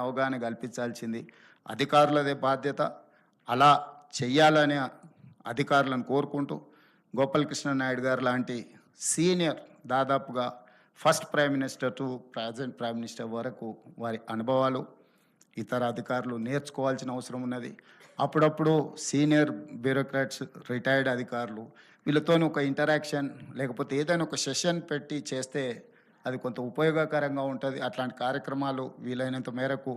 అవగాహన కల్పించాల్సింది. అధికారులదే బాధ్యత. అలా చెయ్యాలని అధికారులను కోరుకుంటూ గోపాలకృష్ణ నాయుడు గారు లాంటి సీనియర్ దాదాపుగా first prime minister to present prime minister వరకు వారి అనుభవాలు ఇతర అధికారులు నేర్చుకోవాల్సిన అవసరం ఉన్నది. అప్పుడప్పుడు సీనియర్ బ్యూరోక్రాట్స్ రిటైర్డ్ అధికారులు వీళ్ళతో ఒక ఇంటరాక్షన్ లేకపోతే ఏదైనా ఒక సెషన్ పెట్టి చేస్తే అది కొంత ఉపయోగకరంగా ఉంటుంది. అట్లాంటి కార్యక్రమాలు వీలైనంత మేరకు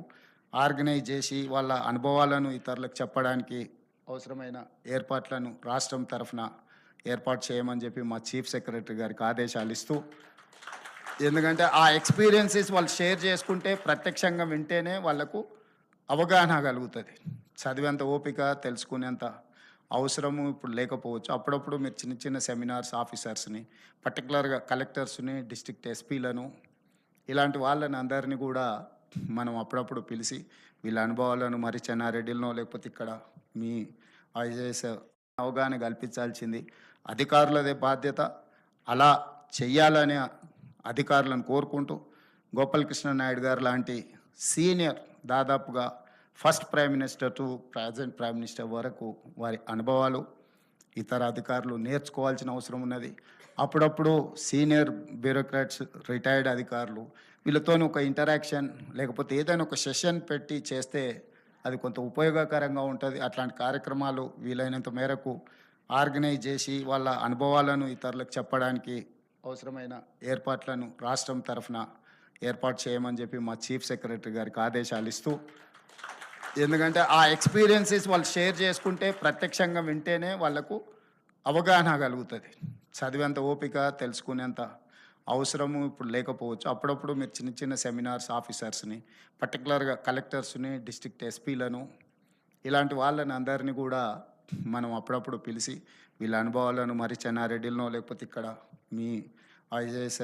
ఆర్గనైజ్ చేసి వాళ్ళ అనుభవాలను ఇతరులకు చెప్పడానికి అవసరమైన ఏర్పాట్లను రాష్ట్రం తరఫున ఏర్పాటు చేయమని చెప్పి మా చీఫ్ సెక్రటరీ గారికి ఆదేశాలు ఇస్తూ ఎందుకంటే ఆ ఎక్స్పీరియన్సెస్ వాళ్ళు షేర్ చేసుకుంటే ప్రత్యక్షంగా వింటేనే వాళ్ళకు అవగాహన కలుగుతుంది. చదివేంత ఓపిక తెలుసుకునేంత అవసరము ఇప్పుడు లేకపోవచ్చు. అప్పుడప్పుడు మీరు చిన్న చిన్న సెమినార్స్ ఆఫీసర్స్ని పర్టికులర్గా కలెక్టర్స్ని డిస్ట్రిక్ట్ ఎస్పీలను ఇలాంటి వాళ్ళని అందరినీ కూడా మనం అప్పుడప్పుడు పిలిచి వీళ్ళ అనుభవాలను మరి చెన్నారెడ్డిలో లేకపోతే ఇక్కడ మీ ఐఏఎస్ అవగాహన కల్పించాల్సింది. అధికారులదే బాధ్యత. అలా చెయ్యాలనే అధికారులను కోరుకుంటూ గోపాలకృష్ణ నాయుడు గారు లాంటి సీనియర్ దాదాపుగా first prime minister to present prime minister వరకు వారి అనుభవాలు ఇతర అధికారులు నేర్చుకోవాల్సిన అవసరం ఉన్నది. అప్పుడప్పుడు సీనియర్ బ్యూరోక్రాట్స్ రిటైర్డ్ అధికారులు వీళ్ళతో ఒక ఇంటరాక్షన్ లేకపోతే ఏదైనా ఒక సెషన్ పెట్టి చేస్తే అది కొంత ఉపయోగకరంగా ఉంటుంది. అట్లాంటి కార్యక్రమాలు వీలైనంత మేరకు ఆర్గనైజ్ చేసి వాళ్ళ అనుభవాలను ఇతరులకు చెప్పడానికి అవసరమైన ఏర్పాట్లను రాష్ట్రం తరఫున ఏర్పాటు చేయమని చెప్పి మా చీఫ్ సెక్రటరీ గారికి ఆదేశాలు ఇస్తూ ఎందుకంటే ఆ ఎక్స్పీరియన్సెస్ వాళ్ళు షేర్ చేసుకుంటే ప్రత్యక్షంగా వింటేనే వాళ్ళకు అవగాహన కలుగుతుంది. చదివేంత ఓపిక తెలుసుకునేంత అవసరము ఇప్పుడు లేకపోవచ్చు. అప్పుడప్పుడు మీరు చిన్న చిన్న సెమినార్స్ ఆఫీసర్స్ని పర్టికులర్గా కలెక్టర్స్ని డిస్ట్రిక్ట్ ఎస్పీలను ఇలాంటి వాళ్ళని అందరినీ కూడా మనం అప్పుడప్పుడు పిలిచి వీళ్ళ అనుభవాలను మరి చెన్నారెడ్డిలో లేకపోతే ఇక్కడ మీ ఐఏఎస్